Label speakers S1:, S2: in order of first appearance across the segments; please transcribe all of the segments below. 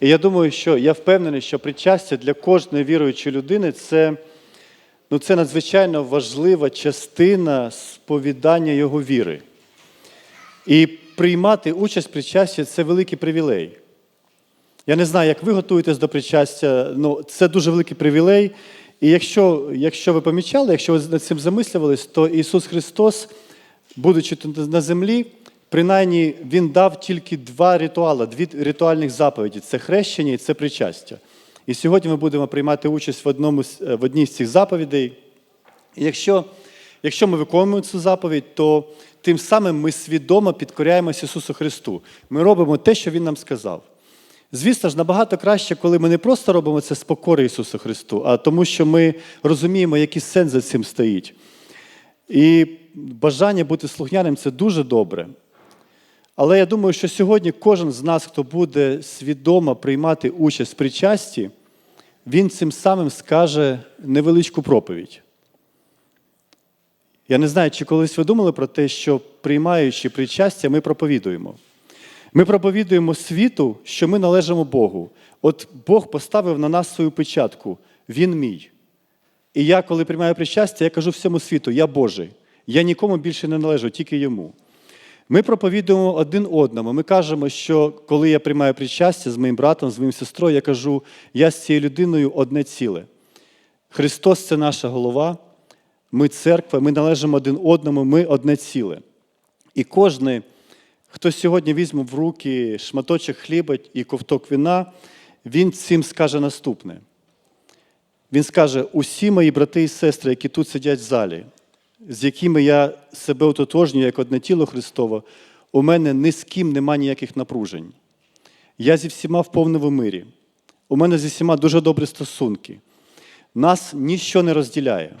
S1: І я думаю, що я впевнений, що причастя для кожної віруючої людини це, ну, це надзвичайно важлива частина сповідання його віри. І приймати участь в причасті це великий привілей. Я не знаю, як ви готуєтесь до причастя, ну це дуже великий привілей. І якщо, якщо ви помічали, якщо ви над цим замислювались, то Ісус Христос, будучи на землі, принаймні Він дав тільки два ритуали, дві ритуальних заповіді це хрещення і це причастя. І сьогодні ми будемо приймати участь в, одному, в одній з цих заповідей. Якщо, якщо ми виконуємо цю заповідь, то тим самим ми свідомо підкоряємося Ісусу Христу. Ми робимо те, що Він нам сказав. Звісно ж, набагато краще, коли ми не просто робимо це з покори Ісусу Христу, а тому, що ми розуміємо, який сенс за цим стоїть. І бажання бути слухняним це дуже добре. Але я думаю, що сьогодні кожен з нас, хто буде свідомо приймати участь в причасті, він цим самим скаже невеличку проповідь. Я не знаю, чи колись ви думали про те, що приймаючи причастя, ми проповідуємо. Ми проповідуємо світу, що ми належимо Богу. От Бог поставив на нас свою печатку. Він мій. І я, коли приймаю причастя, я кажу всьому світу, я Божий. Я нікому більше не належу, тільки йому. Ми проповідуємо один одному. Ми кажемо, що коли я приймаю причастя з моїм братом, з моїм сестрою, я кажу, я з цією людиною одне ціле. Христос це наша голова, ми церква, ми належимо один одному, ми одне ціле. І кожний, хто сьогодні візьме в руки шматочок хліба і ковток вина, він цим скаже наступне. Він скаже: усі мої брати і сестри, які тут сидять в залі, з якими я себе ототожнюю як одне тіло Христове, у мене ні з ким нема ніяких напружень. Я зі всіма в повному мирі. У мене зі всіма дуже добрі стосунки. Нас ніщо не розділяє.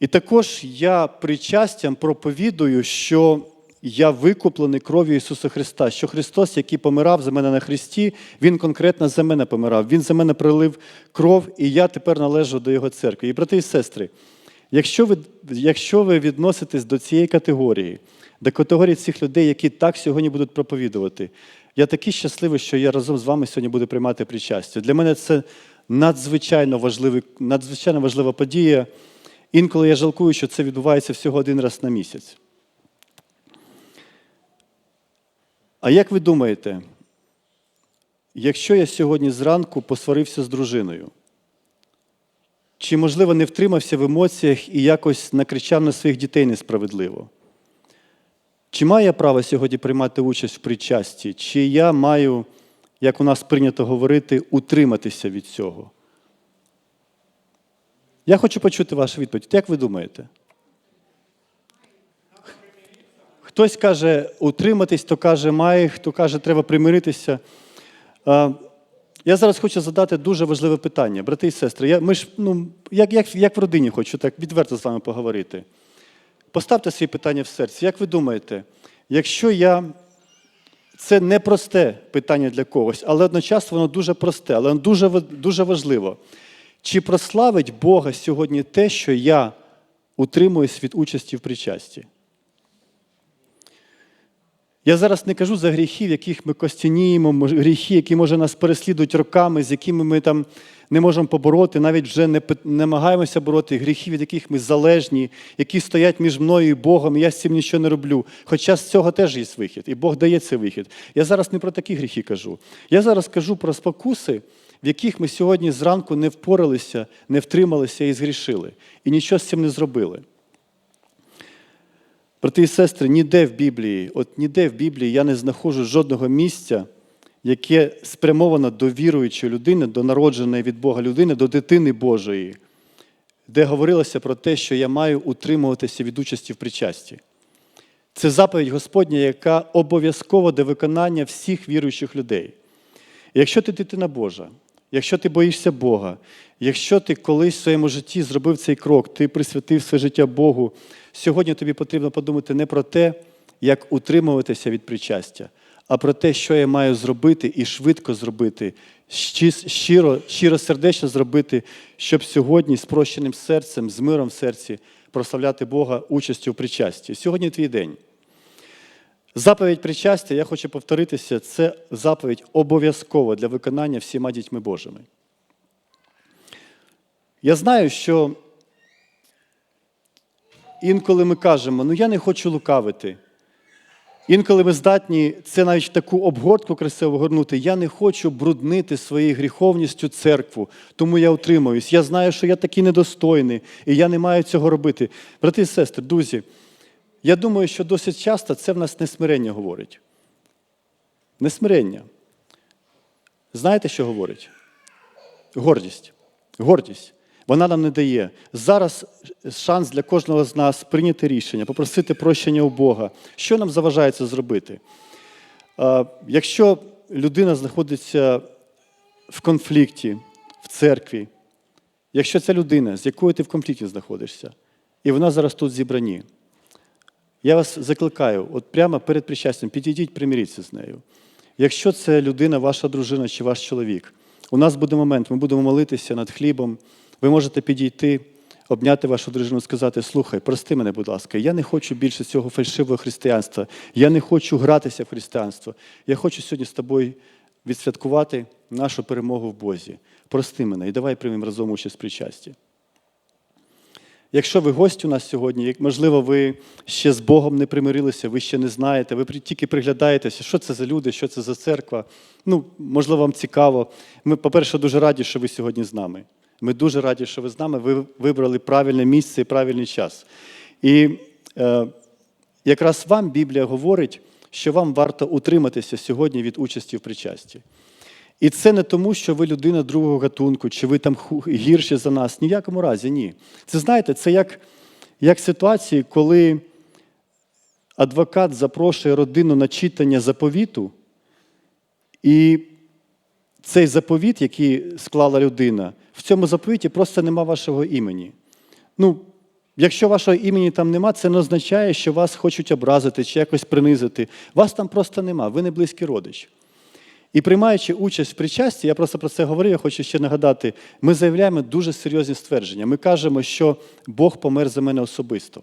S1: І також я причастям проповідую, що я викуплений кров'ю Ісуса Христа, що Христос, який помирав за мене на Христі, Він конкретно за мене помирав. Він за мене пролив кров, і я тепер належу до Його церкви. І, брати і сестри, якщо ви, якщо ви відноситесь до цієї категорії, до категорії цих людей, які так сьогодні будуть проповідувати, я такий щасливий, що я разом з вами сьогодні буду приймати причастя. Для мене це надзвичайно, важливий, надзвичайно важлива подія. Інколи я жалкую, що це відбувається всього один раз на місяць. А як ви думаєте, якщо я сьогодні зранку посварився з дружиною, чи, можливо, не втримався в емоціях і якось накричав на своїх дітей несправедливо? Чи маю я право сьогодні приймати участь в причасті? Чи я маю, як у нас прийнято говорити, утриматися від цього? Я хочу почути вашу відповідь. Як ви думаєте? Хтось каже утриматись, хто каже має, хто каже, треба примиритися. Я зараз хочу задати дуже важливе питання, брати і сестри. Я, ми ж, ну, як, як, як в родині хочу так відверто з вами поговорити. Поставте свої питання в серці. Як ви думаєте, якщо я. Це не просте питання для когось, але одночасно воно дуже просте, але воно дуже, дуже важливо. Чи прославить Бога сьогодні те, що я утримуюсь від участі в причасті? Я зараз не кажу за гріхи, в яких ми костяніємо, гріхи, які, може, нас переслідують роками, з якими ми там не можемо побороти, навіть вже не намагаємося бороти, гріхи, від яких ми залежні, які стоять між мною і Богом, і я з цим нічого не роблю. Хоча з цього теж є вихід, і Бог дає цей вихід. Я зараз не про такі гріхи кажу. Я зараз кажу про спокуси, в яких ми сьогодні зранку не впоралися, не втрималися і згрішили, і нічого з цим не зробили. Брати і сестри, ніде в Біблії, от ніде в Біблії я не знаходжу жодного місця, яке спрямовано до віруючої людини, до народженої від Бога людини, до дитини Божої, де говорилося про те, що я маю утримуватися від участі в причасті. Це заповідь Господня, яка обов'язково до виконання всіх віруючих людей. Якщо ти дитина Божа, якщо ти боїшся Бога, якщо ти колись в своєму житті зробив цей крок, ти присвятив своє життя Богу, сьогодні тобі потрібно подумати не про те, як утримуватися від причастя, а про те, що я маю зробити і швидко зробити, щиро, щиро сердечно зробити, щоб сьогодні з прощеним серцем, з миром в серці прославляти Бога участю в причасті. Сьогодні твій день. Заповідь причастя, я хочу повторитися, це заповідь обов'язкова для виконання всіма дітьми Божими. Я знаю, що інколи ми кажемо, ну я не хочу лукавити. Інколи ми здатні це навіть таку обгортку красиво горнути. Я не хочу бруднити своєю гріховністю церкву, тому я утримуюсь. Я знаю, що я такий недостойний, і я не маю цього робити. Брати і сестри, друзі, я думаю, що досить часто це в нас несмирення говорить. Несмирення. Знаєте, що говорить? Гордість. Гордість. Вона нам не дає. Зараз шанс для кожного з нас прийняти рішення, попросити прощення у Бога. Що нам заважає це зробити? Якщо людина знаходиться в конфлікті в церкві, якщо ця людина, з якою ти в конфлікті знаходишся, і вона зараз тут зібрані, я вас закликаю, от прямо перед причастям, підійдіть, примиріться з нею. Якщо це людина, ваша дружина чи ваш чоловік, у нас буде момент, ми будемо молитися над хлібом. Ви можете підійти, обняти вашу дружину сказати: Слухай, прости мене, будь ласка, я не хочу більше цього фальшивого християнства, я не хочу гратися в християнство. Я хочу сьогодні з тобою відсвяткувати нашу перемогу в Бозі. Прости мене і давай приймемо разом участь в причасті. Якщо ви гость у нас сьогодні, можливо, ви ще з Богом не примирилися, ви ще не знаєте, ви тільки приглядаєтеся, що це за люди, що це за церква. Ну, можливо, вам цікаво. Ми, по-перше, дуже раді, що ви сьогодні з нами. Ми дуже раді, що ви з нами. Ви вибрали правильне місце і правильний час. І е, якраз вам Біблія говорить, що вам варто утриматися сьогодні від участі в причасті. І це не тому, що ви людина другого гатунку, чи ви там гірші за нас. Ні в якому разі, ні. Це знаєте, це як, як ситуації, коли адвокат запрошує родину на читання заповіту, і цей заповіт, який склала людина, в цьому заповіті просто нема вашого імені. Ну, якщо вашого імені там нема, це не означає, що вас хочуть образити чи якось принизити. Вас там просто нема, ви не близький родич. І приймаючи участь в причасті, я просто про це говорив, я хочу ще нагадати, ми заявляємо дуже серйозні ствердження. Ми кажемо, що Бог помер за мене особисто.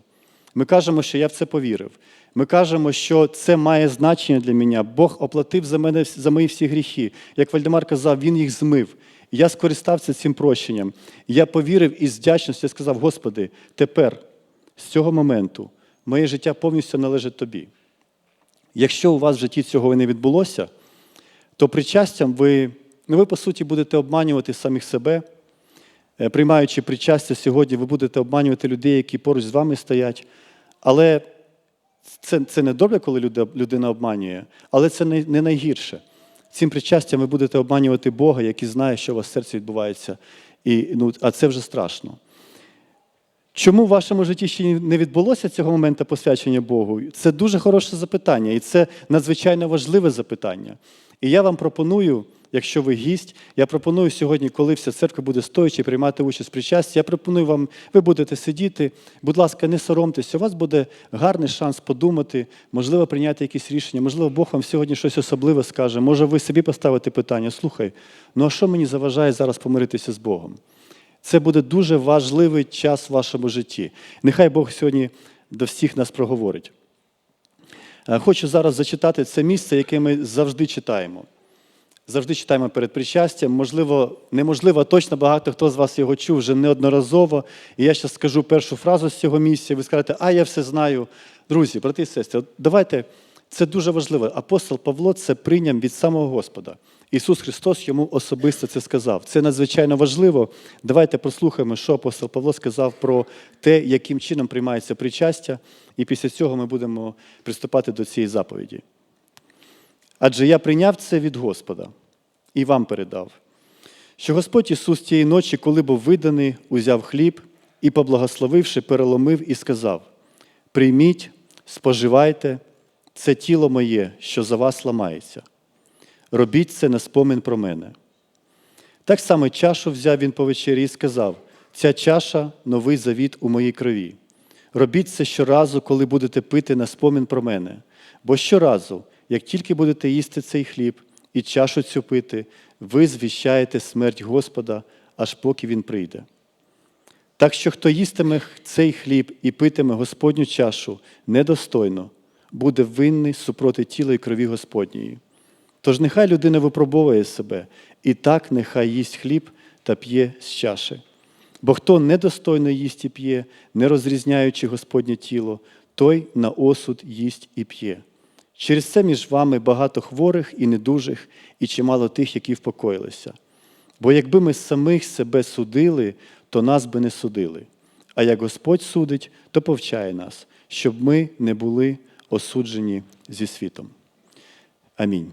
S1: Ми кажемо, що я в це повірив. Ми кажемо, що це має значення для мене. Бог оплатив за мене за мої всі гріхи. Як Вальдемар казав, Він їх змив. Я скористався цим прощенням. Я повірив із вдячністю, я сказав, Господи, тепер, з цього моменту, моє життя повністю належить Тобі. Якщо у вас в житті цього не відбулося, то причастям ви, ну ви, по суті, будете обманювати самих себе. Е, Приймаючи причастя сьогодні, ви будете обманювати людей, які поруч з вами стоять. Але це, це не добре, коли людина обманює, але це не, не найгірше. Цим причастям ви будете обманювати Бога, який знає, що у вас в серці відбувається. І, ну, а це вже страшно. Чому в вашому житті ще не відбулося цього моменту посвячення Богу? Це дуже хороше запитання, і це надзвичайно важливе запитання. І я вам пропоную, якщо ви гість, я пропоную сьогодні, коли вся церква буде стоячи приймати участь в причасті, я пропоную вам, ви будете сидіти. Будь ласка, не соромтеся, у вас буде гарний шанс подумати, можливо, прийняти якісь рішення, можливо, Бог вам сьогодні щось особливе скаже. Може, ви собі поставите питання: слухай, ну а що мені заважає зараз помиритися з Богом? Це буде дуже важливий час в вашому житті. Нехай Бог сьогодні до всіх нас проговорить. Е, Хочу зараз зачитати це місце, яке ми завжди читаємо. Завжди читаємо перед причастям. Можливо, неможливо, точно багато хто з вас його чув вже неодноразово. І я зараз скажу першу фразу з цього місця. Ви скажете, а я все знаю. Друзі, брати і сестри, давайте, це дуже важливо. Апостол Павло це прийняв від самого Господа. Ісус Христос йому особисто це сказав. Це надзвичайно важливо. Давайте послухаємо, що апостол Павло сказав про те, яким чином приймається причастя, і після цього ми будемо приступати до цієї заповіді. Адже я прийняв це від Господа і вам передав, що Господь Ісус тієї ночі, коли був виданий, узяв хліб і, поблагословивши, переломив і сказав: Прийміть, споживайте, це тіло моє, що за вас ламається. Робіть це на спомин про мене. Так само чашу взяв він по вечері і сказав: Ця чаша новий завіт у моїй крові. Робіть це щоразу, коли будете пити на спомин про мене. Бо щоразу, як тільки будете їсти цей хліб і чашу цю пити, ви звіщаєте смерть Господа, аж поки Він прийде. Так що хто їстиме цей хліб і питиме Господню чашу недостойно, буде винний супроти тіла і крові Господньої. Тож нехай людина випробовує себе, і так нехай їсть хліб та п'є з чаші. Бо хто недостойно їсть і п'є, не розрізняючи Господнє тіло, той на осуд їсть і п'є. Через це між вами багато хворих і недужих, і чимало тих, які впокоїлися. Бо якби ми самих себе судили, то нас би не судили. А як Господь судить, то повчає нас, щоб ми не були осуджені зі світом. Амінь.